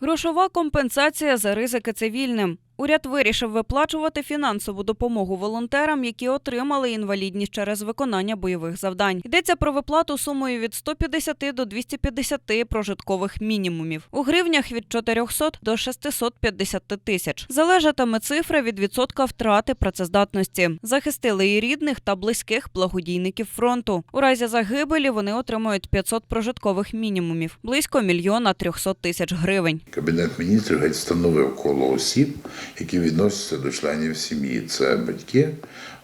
Грошова компенсація за ризики цивільним. Уряд вирішив виплачувати фінансову допомогу волонтерам, які отримали інвалідність через виконання бойових завдань. Йдеться про виплату сумою від 150 до 250 прожиткових мінімумів. У гривнях від 400 до 650 тисяч. Залежатиме цифра від відсотка втрати працездатності. Захистили і рідних та близьких благодійників фронту. У разі загибелі вони отримують 500 прожиткових мінімумів, близько мільйона 300 тисяч гривень. Кабінет міністрів геть встановив коло осіб, які відносяться до членів сім'ї. Це батьки,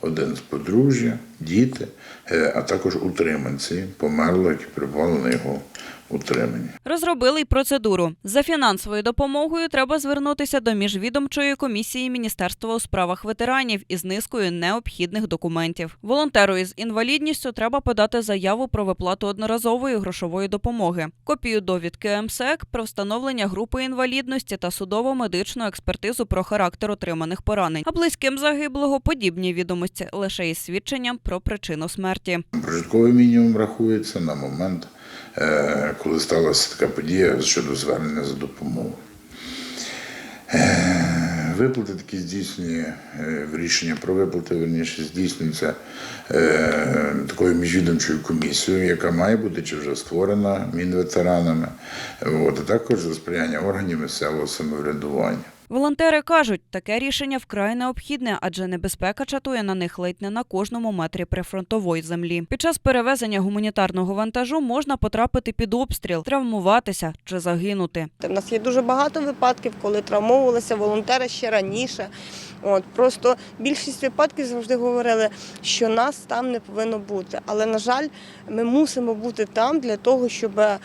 один з подружжя, діти, е, а також утриманці померлого, які перебували на його утриманні. Розробили й процедуру. За фінансовою допомогою треба звернутися до міжвідомчої комісії Міністерства у справах ветеранів із низкою необхідних документів. Волонтеру із інвалідністю треба подати заяву про виплату одноразової грошової допомоги, копію довідки МСЕК про встановлення групи інвалідності та судово-медичну експертизу про характер отриманих поранень. А близьким загиблого подібні відомості лише із свідченням про причину смерті. Прожитковий мінімум рахується на момент, коли сталася така подія щодо звернення за допомогою. Е, Виплати такі здійснені, е, рішення про виплати верніше здійснюються е, такою міжвідомчою комісією, яка має бути чи вже створена мінветеранами, от, а також за сприяння органів місцевого самоврядування. Волонтери кажуть, таке рішення вкрай необхідне, адже небезпека чатує на них ледь не на кожному метрі прифронтової землі. Під час перевезення гуманітарного вантажу можна потрапити під обстріл, травмуватися чи загинути. У нас є дуже багато випадків, коли травмовувалися волонтери ще раніше. От просто більшість випадків завжди говорили, що нас там не повинно бути. Але на жаль, ми мусимо бути там для того, щоб е,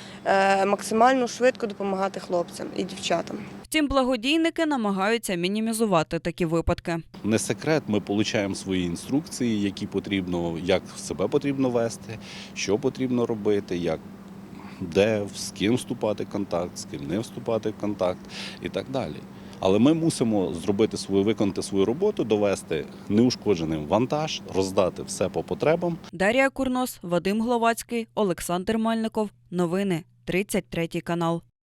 максимально швидко допомагати хлопцям і дівчатам. Втім, благодійники намагаються мінімізувати такі випадки. Не секрет, ми отримуємо свої інструкції, які потрібно, як себе потрібно вести, що потрібно робити, як де, з ким вступати в контакт, з ким не вступати в контакт і так далі. Але ми мусимо зробити свою, виконати свою роботу, довести неушкодженим вантаж, роздати все по потребам. Дар'я Курнос, Вадим Гловацький, Олександр Мальников. Новини 33 канал.